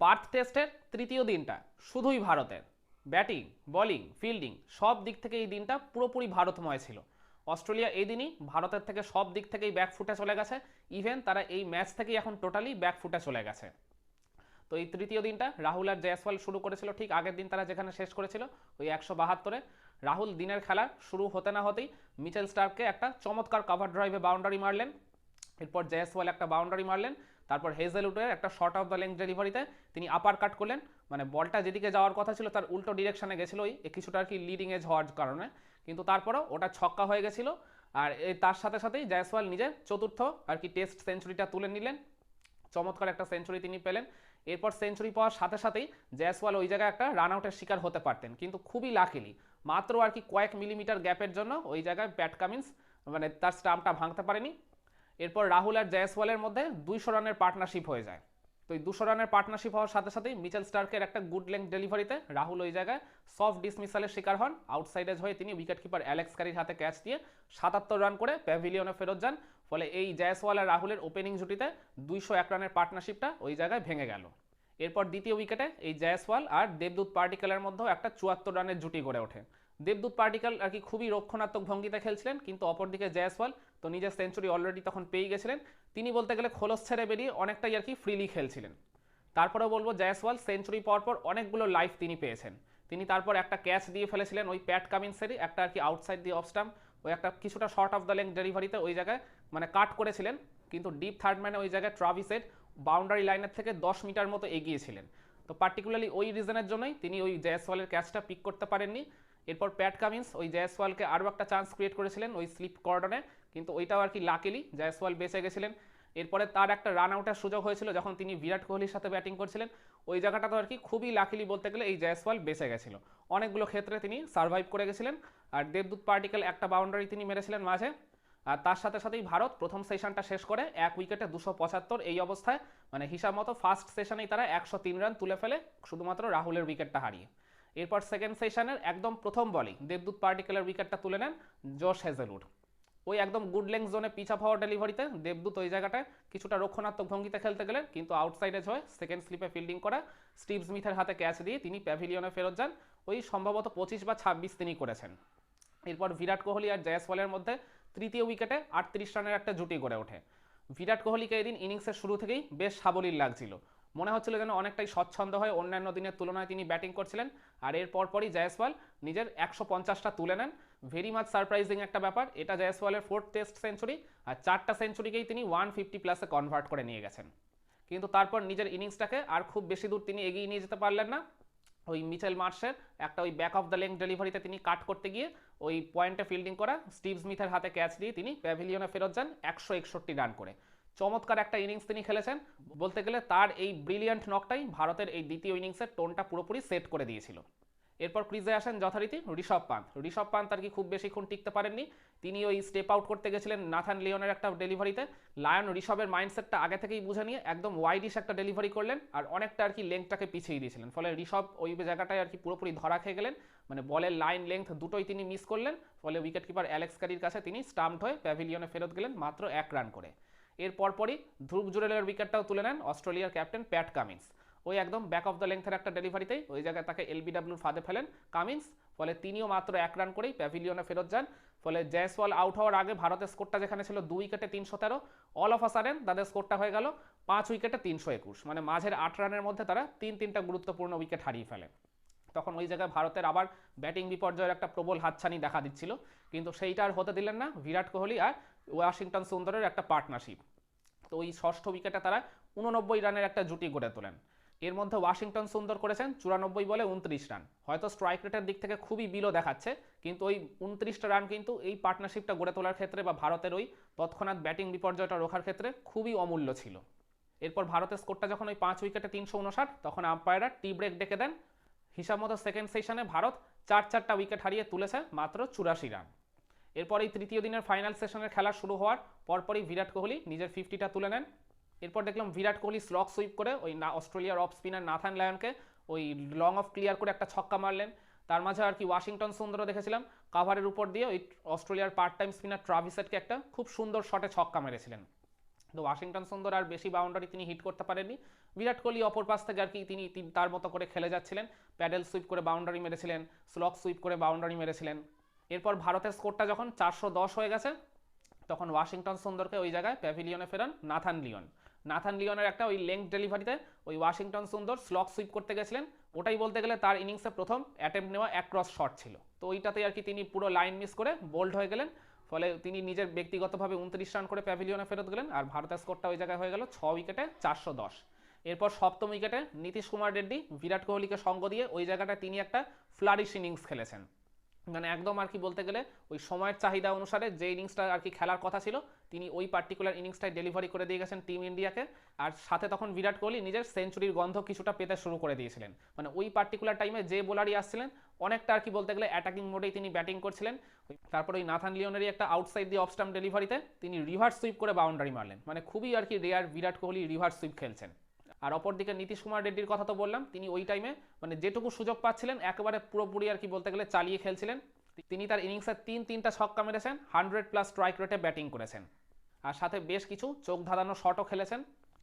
পার্থ টেস্টের তৃতীয় দিনটা শুধুই ভারতের। ব্যাটিং, বোলিং, ফিল্ডিং সব দিক থেকে এই দিনটা পুরোপুরি ভারতময় ছিল। অস্ট্রেলিয়া এই দিনই ভারতের থেকে সব দিক থেকেই ব্যাকফুটে চলে গেছে। ইভেন তারা এই ম্যাচ থেকেই এখন টোটালি ব্যাকফুটে চলে গেছে। তো এই তৃতীয় দিনটা রাহুল আর জয়সওয়াল শুরু করেছিল, ঠিক আগের দিন তারা যেখানে শেষ করেছিল, ওই একশো বাহাত্তরে। রাহুল দিনের খেলা শুরু হতে না হতেই মিচেল স্টার্ককে একটা চমৎকার কভার ড্রাইভে বাউন্ডারি মারলেন। এরপর জয়সওয়াল একটা বাউন্ডারি মারলেন। তারপর হেজেল হেজেলউডের একটা শর্ট অফ দ্য লেন্থ ডেলিভারিতে তিনি আপার কাট করলেন। মানে বলটা যেদিকে যাওয়ার কথা ছিল তার উল্টো ডিরেকশনে গেছিল ওই কিছুটা আর কি লিডিং এজ হওয়ার কারণে। কিন্তু তারপরেও ওটা ছক্কা হয়ে গেছিল। আর এই তার সাথে সাথেই জয়সওয়াল নিজের চতুর্থ আর কি টেস্ট সেঞ্চুরিটা তুলে নিলেন। চমৎকার একটা সেঞ্চুরি তিনি পেলেন। এরপর সেঞ্চুরি পাওয়ার সাথে সাথেই জয়সওয়াল ওই জায়গায় একটা রান আউটের শিকার হতে পারতেন। কিন্তু খুবই লাকিলি মাত্র আর কি কয়েক মিলিমিটার গ্যাপের জন্য ওই জায়গায় প্যাট কামিন্স মানে তার স্টাম্পটা ভাঙতে পারেনি। এরপর রাহুল আর জয়সওয়ালের মধ্যে দুইশো রানের পার্টনারশিপ হয়ে যায়। তো এই দুশো রানের পার্টনারশিপ হওয়ার সাথে সাথেই মিচেল স্টার্কের একটা গুড লেংথ ডেলিভারিতে রাহুল ওই জায়গায় সফট ডিসমিসালের শিকার হন। আউটসাইডেজ হয়ে তিনি উইকেট কিপার অ্যালেক্স কারির হাতে ক্যাচ দিয়ে সাতাত্তর রান করে প্যাভিলিয়নে ফেরত যান। ফলে এই জয়সওয়াল আর রাহুলের ওপেনিং জুটিতে দুইশো এক রানের পার্টনারশিপটা ওই জায়গায় ভেঙে গেল। এরপর দ্বিতীয় উইকেটে এই জয়সওয়াল আর দেবদূত পার্টিকেলের মধ্যেও একটা চুয়াত্তর রানের জুটি গড়ে ওঠে। দেবদূত পার্টিকেল আর কি খুবই রক্ষণাত্মক ভঙ্গিতে খেলছিলেন, কিন্তু অপরদিকে জয়সওয়াল তো নিজের সেঞ্চুরি অলরেডি তখন পেয়ে গেছিলেন। তিনি বলতে গেলে খোলস ছেড়ে বেরিয়ে অনেকটাই আর কি ফ্রিলি খেলছিলেন। তারপরেও বলব জয়সওয়াল সেঞ্চুরি পাওয়ার পর অনেকগুলো লাইফ তিনি পেয়েছেন। তিনি তারপর একটা ক্যাচ দিয়ে ফেলেছিলেন ওই প্যাট কামিন্সেরই একটা আর কি আউটসাইড দিয়ে অফ ওই একটা কিছুটা শর্ট অফ দ্য লেন্থ ডেলিভারিতে ওই জায়গায় মানে কাট করেছিলেন। কিন্তু ডিপ থার্ড ম্যানে ওই জায়গায় ট্রাভিসের বাউন্ডারি লাইনের থেকে দশ মিটার মতো এগিয়েছিলেন তো পার্টিকুলারলি ওই রিজনের জন্যই তিনি ওই জয়সওয়ালের ক্যাচটা পিক করতে পারেননি। এরপর প্যাট কামিন্স, ওই জয়সওয়ালকে আরও একটা চান্স ক্রিয়েট করেছিলেন, ওই স্লিপ কর্ডনে। কিন্তু ওইটাও আর কি লাকিলি জয়সওয়াল বেঁচে গেছিলেন। এরপরে তার একটা রান আউটের সুযোগ হয়েছিল যখন তিনি বিরাট কোহলির সাথে ব্যাটিং করছিলেন। ওই জায়গাটা তো আর কি খুবই লাকিলি বলতে গেলে এই জয়সওয়াল বেঁচে গেছিল। অনেকগুলো ক্ষেত্রে তিনি সার্ভাইভ করে গেছিলেন। আর দেবদূত পার্টিকেল একটা বাউন্ডারি তিনি মেরেছিলেন মাঝে। আর তার সাথে সাথেই ভারত প্রথম সেশনটা শেষ করে এক উইকেটে দুশো পঁচাত্তর এই অবস্থায়। মানে হিসাব মতো ফার্স্ট সেশনেই তারা একশো তিন রান তুলে ফেলে, শুধুমাত্র রাহুলের উইকেটটা হারিয়ে। এরপর সেকেন্ড সেশনের একদম প্রথম বলই দেবদূত পার্টিকেলের উইকেটটা তুলে নেন জোশ হেজেলউড। ওই একদম গুড লেংথ জোনে পিছা পাওয়ার ডেলিভারিতে দেবদূত ওই জায়গাটায় কিছুটা রক্ষণাত্মক ভঙ্গিতে খেলতে গেলেন, কিন্তু আউটসাইডে হয়ে সেকেন্ড স্লিপে ফিল্ডিং করা, স্টিভ স্মিথের হাতে ক্যাচ দিয়ে তিনি প্যাভিলিয়নে ফেরত যান। ওই সম্ভবত পঁচিশ বা ছাব্বিশ তিনি করেছেন। এরপর বিরাট কোহলি আর জয়সওয়ালের মধ্যে তৃতীয় উইকেটে আটত্রিশ রানের একটা জুটি গড়ে ওঠে। বিরাট কোহলিকে এদিন ইনিংসের শুরু থেকেই বেশ সাবলীল লাগছিল। মনে হচ্ছিল যেন অনেকটাই স্বচ্ছন্দ হয়ে অন্যান্য দিনের তুলনায় তিনি ব্যাটিং করছিলেন। আর এর পরপরই জয়সওয়াল নিজের একশো পঞ্চাশটা তুলে নেন। ভেরি মাচ সারপ্রাইজিং একটা ব্যাপার, এটা জয়সওয়ালের ফোর্থ টেস্ট সেঞ্চুরি আর চারটা সেঞ্চুরিকেই তিনি ওয়ান ফিফটি প্লাসে কনভার্ট করে নিয়ে গেছেন। কিন্তু তারপর নিজের ইনিংসটাকে আর খুব বেশি দূর তিনি এগিয়ে নিয়ে যেতে পারলেন না। ওই মিচেল মার্শের একটা ওই ব্যাক অফ দ্য লেংথ ডেলিভারিতে তিনি কাট করতে গিয়ে ওই পয়েন্টে ফিল্ডিং করা, স্টিভ স্মিথের হাতে ক্যাচ দিয়ে তিনি প্যাভিলিয়নে ফেরত যান একশো একষট্টি রান করে। চমৎকার একটা ইনিংস তিনি খেলেছেন। বলতে গেলে তার এই ব্রিলিয়ান্ট নকটাই ভারতের এই দ্বিতীয় ইনিংসের টোনটা পুরোপুরি সেট করে দিয়েছিল। এরপর ক্রিজে আসেন যথারীতি ঋষভ পান্ত। ঋষভ পান্ত আর কি খুব বেশিক্ষণ টিকতে পারেননি। তিনি ওই স্টেপ আউট করতে গেছিলেন নাথান লিওনের একটা ডেলিভারিতে লায়ন ঋষভের মাইন্ডসেটটা আগে থেকেই বুঝে নিয়ে একদম ওয়াইডিশ একটা ডেলিভারি করলেন আর অনেকটা আর কি লেংথটাকে পিছিয়ে দিয়েছিলেন। ফলে ঋষভ ওই জায়গাটায় আর কি পুরোপুরি ধরা খেয়ে গেলেন। মানে বলের লাইন লেংথ দুটোই তিনি মিস করলেন। ফলে উইকেট কিপার অ্যালেক্স কারির কাছে তিনি স্টাম্পড হয়ে প্যাভিলিয়নে ফেরত গেলেন মাত্র এক রান করে। এর পরপরই ধ্রুব জুরেলের উইকেটটাও তুলে নেন অস্ট্রেলিয়ার ক্যাপ্টেন প্যাট কামিন্স। ওই একদম ব্যাক অফ দ্য লেংথের একটা ডেলিভারিতেই ওই জায়গায় তাকে এলবিডাব্লিউর ফাঁদে ফেলেন কামিন্স, ফলে তিনিও মাত্র এক রান করেই প্যাভিলিয়নে ফেরত যান। ফলে জয়সওয়াল আউট হওয়ার আগে ভারতের স্কোরটা যেখানে ছিল দুই উইকেটে তিনশো তেরো অল অফ আ সাডেন তাদের স্কোরটা হয়ে গেল পাঁচ উইকেটে তিনশো একুশ। মানে মাঝের আট রানের মধ্যে তারা তিন তিনটা গুরুত্বপূর্ণ উইকেট হারিয়ে ফেলে তখন ওই জায়গায় ভারতের আবার ব্যাটিং বিপর্যয়ের একটা প্রবল হাতছানি দেখা দিচ্ছিল। কিন্তু সেইটা আর হতে দিলেন না, বিরাট কোহলি আর ওয়াশিংটন সুন্দরের একটা পার্টনারশিপ তো ওই ষষ্ঠ উইকেটে তারা উননব্বই রানের একটা জুটি গড়ে তোলেন। এর মধ্যে ওয়াশিংটন সুন্দর করেছেন, চুরানব্বই বলে উনত্রিশ রান। হয়তো স্ট্রাইক রেটের দিক থেকে খুবই বিলো দেখাচ্ছে, কিন্তু ওই উনত্রিশটা রান কিন্তু এই পার্টনারশিপটা গড়ে তোলার ক্ষেত্রে বা ভারতের ওই তৎক্ষণাৎ ব্যাটিং বিপর্যয়টা রোখার ক্ষেত্রে খুবই অমূল্য ছিল। এরপর ভারতের স্কোরটা যখন ওই পাঁচ উইকেটে তিনশো উনষাট, তখন আম্পায়াররা টি ব্রেক ডেকে দেন। হিসাব মতো সেকেন্ড সেশনে ভারত চার চারটা উইকেট হারিয়ে তুলেছে মাত্র চুরাশি রান। এরপর এই তৃতীয় দিনের ফাইনাল সেশনের খেলা শুরু হওয়ার পরপরই বিরাট কোহলি নিজের ফিফটিটা তুলে নেন। এরপর দেখলাম বিরাট কোহলি স্লক সুইপ করে ওই না অস্ট্রেলিয়ার অফ স্পিনার নাথান লায়নকে ওই লং অফ ক্লিয়ার করে একটা ছক্কা মারলেন। তার মাঝে আর কি ওয়াশিংটন সুন্দরও দেখেছিলাম। কাভারের উপর দিয়ে ওই অস্ট্রেলিয়ার পার্ট টাইম স্পিনার ট্রাভিসেটকে একটা খুব সুন্দর শটে ছক্কা মেরেছিলেন। তো ওয়াশিংটন সুন্দর আর বেশি বাউন্ডারি তিনি হিট করতে পারেননি। বিরাট কোহলি অপর পাশ থেকে আর কি তিনি তিনি তার মতো করে খেলে যাচ্ছিলেন। প্যাডেল সুইপ করে বাউন্ডারি মেরেছিলেন স্লক সুইপ করে বাউন্ডারি মেরেছিলেন। এরপর ভারতের স্কোরটা যখন চারশো দশ হয়ে গেছে, তখন ওয়াশিংটন সুন্দরকে ওই জায়গায় প্যাভিলিয়নে ফেরান নাথান লিওন। নাথান লিওনের একটা ওই লেংথ ডেলিভারিতে ওই ওয়াশিংটন সুন্দর স্লক সুইপ করতে গেছিলেন। ওটাই বলতে গেলে তার ইনিংসে প্রথম অ্যাটেম্প নেওয়া এক ক্রস শট ছিল। তো ওইটাতেই আর কি তিনি পুরো লাইন মিস করে বোল্ড হয়ে গেলেন। ফলে তিনি নিজের ব্যক্তিগতভাবে উনত্রিশ রান করে প্যাভিলিয়নে ফেরত গেলেন আর ভারতের স্কোরটা ওই জায়গায় হয়ে গেল ছ উইকেটে চারশো দশ। এরপর সপ্তম উইকেটে নীতিশ কুমার রেড্ডি, বিরাট কোহলিকে সঙ্গ দিয়ে ওই জায়গাটায় তিনি একটা ফ্লারিশ ইনিংস খেলেছেন। মানে একদম আর কি বলতে গেলে ওই সময়ের চাহিদা অনুসারে যে ইনিংসটা আর কি খেলার কথা ছিল, তিনি ওই পার্টিকুলার ইনিংসটাই ডেলিভারি করে দিয়ে গেছেন টিম ইন্ডিয়াকে আর সাথে তখন বিরাট কোহলি নিজের সেঞ্চুরির গন্ধ কিছুটা পেতে শুরু করে দিয়েছিলেন। মানে ওই পার্টিকুলার টাইমে যে বোলারই আসছিলেন, অনেকটা আর কি বলতে গেলে অ্যাটাকিং মোডেই তিনি ব্যাটিং করছিলেন। তারপর ওই নাথান লিওনেরই একটা আউটসাইড দিয়ে অফ স্টাম্প ডেলিভারিতে তিনি রিভার্স সুইপ করে বাউন্ডারি মারলেন। মানে খুবই আর কি rare Virat Kohli reverse sweep খেলছেন। আর অপরদিকে নীতিশ কুমার রেড্ডির কথা তো বললাম, তিনি ওই টাইমে মানে যেটুকু সুযোগ পাচ্ছিলেন, একেবারে পুরোপুরি আর কি বলতে গেলে চালিয়ে খেলছিলেন। তিনি তার ইনিংসের তিন তিনটা ছক্কা মেরেছেন হান্ড্রেড প্লাস স্ট্রাইক রেটে ব্যাটিং করেছেন। আর সাথে বেশ কিছু চোখ ধাঁধানো শটও খেলেছেন।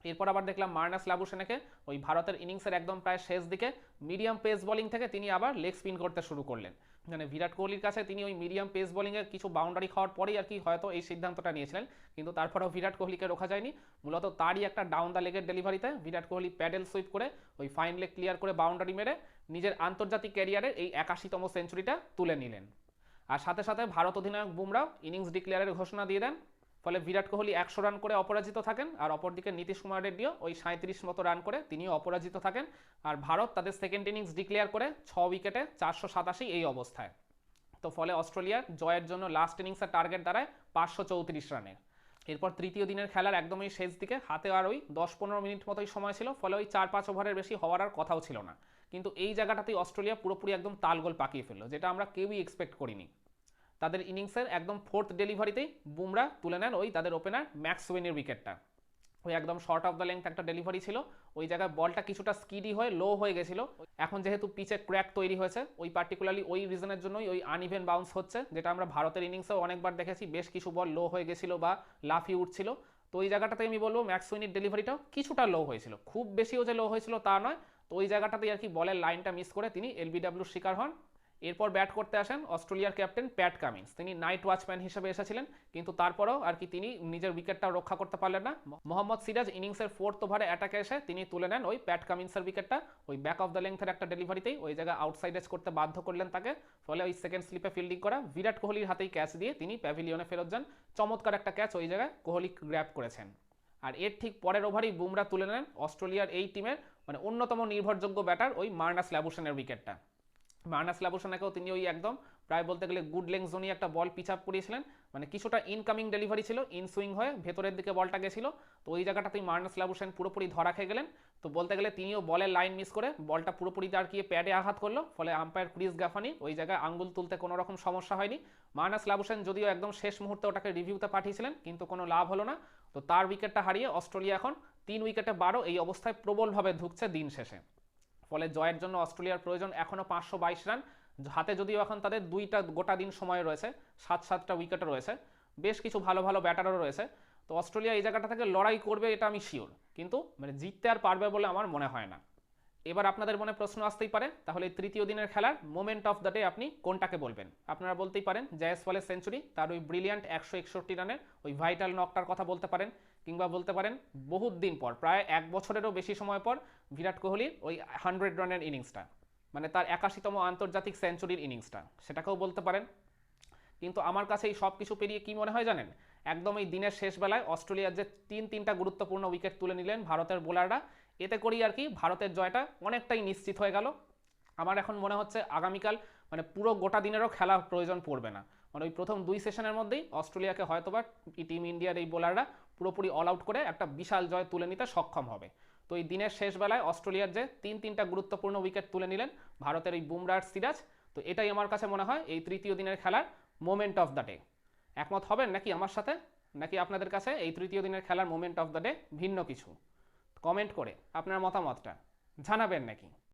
এরপর আবার দেখলাম মার্নাস লাবুসেনেকে ওই ভারতের ইনিংসের একদম প্রায় শেষ দিকে মিডিয়াম পেস বোলিং থেকে তিনি আবার লেগ স্পিন করতে শুরু করলেন। মানে বিরাট কোহলির কাছে তিনি ওই মিডিয়াম পেস বোলিংয়ে কিছু বাউন্ডারি খাওয়ার পরেই আর কি হয়তো এই সিদ্ধান্তটা নিয়েছিলেন। কিন্তু তারপরেও বিরাট কোহলিকে রোখা যায়নি। মূলত তারই একটা ডাউন দ্য লেগের ডেলিভারিতে বিরাট কোহলি প্যাডেল সুইপ করে ওই ফাইন লেগ ক্লিয়ার করে বাউন্ডারি মেরে নিজের আন্তর্জাতিক ক্যারিয়ারের এই একাশিতম সেঞ্চুরিটা তুলে নিলেন। আর সাথে সাথে ভারত অধিনায়ক বুমরাও ইনিংস ডিক্লেয়ারের ঘোষণা দিয়ে দেন। ফলে বিরাট কোহলি একশো রান করে অপরাজিত থাকেন আর অপরদিকে নীতিশ কুমার রেড্ডিও ওই সাঁত্রিশ মতো রান করে তিনিও অপরাজিত থাকেন। আর ভারত তাদের সেকেন্ড ইনিংস ডিক্লেয়ার করে ছ উইকেটে চারশো সাতাশি এই অবস্থায়। তো ফলে অস্ট্রেলিয়ার জয়ের জন্য লাস্ট ইনিংসের টার্গেট দাঁড়ায় পাঁচশো চৌত্রিশ রানের এরপর তৃতীয় দিনের খেলার একদমই শেষ দিকে হাতে আর ওই দশ পনেরো মিনিট মতোই সময় ছিল, ফলে ওই চার পাঁচ ওভারের বেশি হওয়ার আর কথাও ছিল না। কিন্তু এই জায়গাটাতেই অস্ট্রেলিয়া পুরোপুরি একদম তালগোল পাকিয়ে ফেলল, যেটা আমরা কেউই এক্সপেক্ট করিনি। তাদের ইনিংসের একদম ফোর্থ ডেলিভারিতেই বুমরা তুলে নেন ওই তাদের ওপেনার ম্যাক্স ওয়েনের উইকেটটা ওই একদম শর্ট অফ দ্য লেন্থ একটা ডেলিভারি ছিল, ওই জায়গায় বলটা কিছুটা স্কিডি হয়ে লো হয়ে গেছিল। এখন যেহেতু পিচে ক্র্যাক তৈরি হয়েছে, ওই পার্টিকুলারলি ওই রিজনের জন্যই ওই আনইভেন বাউন্স হচ্ছে, যেটা আমরা ভারতের ইনিংসেও অনেকবার দেখেছি, বেশ কিছু বল লো হয়ে গেছিল বা লাফিয়ে উঠছিল। তো ওই জায়গাটাতে আমি বলব ম্যাক্স উইনির ডেলিভারিটাও কিছুটা লো হয়েছিল। খুব বেশিও যে লো হয়েছিল তা নয়, তো ওই জায়গাটাতেই আর কি বলের লাইনটা মিস করে তিনি এলবিডাব্লিউর শিকার হন। এরপর ব্যাট করতে আসেন অস্ট্রেলিয়ার ক্যাপ্টেন প্যাট কামিন্স। তিনি নাইট ওয়াচম্যান হিসেবে এসেছিলেন, কিন্তু তারপরেও আর কি তিনি নিজের উইকেটটা রক্ষা করতে পারলেন না। মোহাম্মদ সিরাজ ইনিংসের ফোর্থ ওভারে অ্যাটাকে এসে তিনি তুলে নেন ওই প্যাট কামিন্সের উইকেটটা ওই ব্যাক অফ দ্য লেংথের একটা ডেলিভারিতেই ওই জায়গায় আউটসাইড এজ করতে বাধ্য করলেন তাকে। ফলে ওই সেকেন্ড স্লিপে ফিল্ডিং করা বিরাট কোহলির হাতেই ক্যাচ দিয়ে তিনি প্যাভিলিয়নে ফেরত যান। চমৎকার একটা ক্যাচ ওই জায়গায় কোহলি গ্র্যাপ করেছেন। আর এর ঠিক পরের ওভারই বুমরা তুলে নেন অস্ট্রেলিয়ার এই টিমের মানে অন্যতম নির্ভরযোগ্য ব্যাটার ওই মার্নাস ল্যাবুসেনের উইকেটটা মার্নাস লাবুসানাকেও তিনি ওই একদম প্রায় বলতে গেলে গুড লেংস জোনই একটা বল পিচ আপ করিয়েছিলেন। মানে কিছুটা ইনকামিং ডেলিভারি ছিল ইন সুইং হয়ে ভেতরের দিকে বলটা গেছিল। তো ওই জায়গাটাতেই মার্নাস লাবুসেন পুরোপুরি ধরা খেয়ে গেলেন। তো বলতে গেলে তিনিও বলের লাইন মিস করে বলটা পুরোপুরি দাঁড়িয়ে প্যাডে আঘাত করল। ফলে আম্পায়ার ক্রিস গাফানি ওই জায়গায় আঙ্গুল তুলতে কোনো রকম সমস্যা হয়নি। মার্নাস লাবুসেন যদিও একদম শেষ মুহূর্তে ওটাকে রিভিউতে পাঠিয়েছিলেন, কিন্তু কোনো লাভ হলো না। তো তার উইকেটটা হারিয়ে অস্ট্রেলিয়া এখন তিন উইকেটে বারো, এই অবস্থায় প্রবলভাবে ঢুকছে দিন শেষে। ফলে জয়ের জন্য অস্ট্রেলিয়ার প্রয়োজন এখনও পাঁচশো বাইশ রান। হাতে যদিও এখন তাদের দুইটা গোটা দিন সময় রয়েছে, সাত সাতটা উইকেটও রয়েছে, বেশ কিছু ভালো ভালো ব্যাটারও রয়েছে। তো অস্ট্রেলিয়া এই জায়গাটা থেকে লড়াই করবে এটা আমি শিওর কিন্তু মানে জিততে আর পারবে বলে আমার মনে হয় না। এবার আপনাদের মনে প্রশ্ন আসতেই পারে, তাহলে তৃতীয় দিনের খেলার মোমেন্ট অফ দ্য ডে আপনি কোনটাকে বলবেন? আপনারা বলতেই পারেন জয়াসওয়ালের সেঞ্চুরি তার ওই ব্রিলিয়ান্ট একশো একষট্টি রানের ওই ভাইটাল নকটার কথা বলতে পারেন, কিংবা বলতে পারেন, বহুত দিন পর, প্রায় এক বছরেরও বেশি সময় পর বিরাট কোহলির ওই হান্ড্রেড রানের ইনিংসটা। মানে তার একাশিতম আন্তর্জাতিক সেঞ্চুরির ইনিংসটা। সেটাকেও বলতে পারেন। কিন্তু আমার কাছে এই সব কিছু পেরিয়ে কি মনে হয় জানেন? একদম এই দিনের শেষ বেলায় অস্ট্রেলিয়ার যে তিন তিনটা গুরুত্বপূর্ণ উইকেট তুলে নিলেন ভারতের বোলাররা, এতে করেই আর কি ভারতের জয়টা অনেকটাই নিশ্চিত হয়ে গেল। আমার এখন মনে হচ্ছে আগামীকাল মানে পুরো গোটা দিনেরও খেলা প্রয়োজন পড়বে না। মানে ওই প্রথম দুই সেশনের মধ্যেই অস্ট্রেলিয়াকে হয়তোবা টিম ইন্ডিয়ার এই বোলাররা পুরোপুরি অল আউট করে একটা বিশাল জয় তুলে নিতে সক্ষম হবে। তো এই দিনের শেষ বেলায় অস্ট্রেলিয়ার যে তিন তিনটা গুরুত্বপূর্ণ উইকেট তুলে নিলেন ভারতের এই বুমরার সিরাজ, তো এটাই আমার কাছে মনে হয় এই তৃতীয় দিনের খেলার মোমেন্ট অফ দ্য ডে একমত হবেন নাকি আমার সাথে? নাকি আপনাদের কাছে এই তৃতীয় দিনের খেলার মোমেন্ট অফ দ্য ডে ভিন্ন কিছু? কমেন্ট করে আপনার মতামতটা জানাবেন নাকি?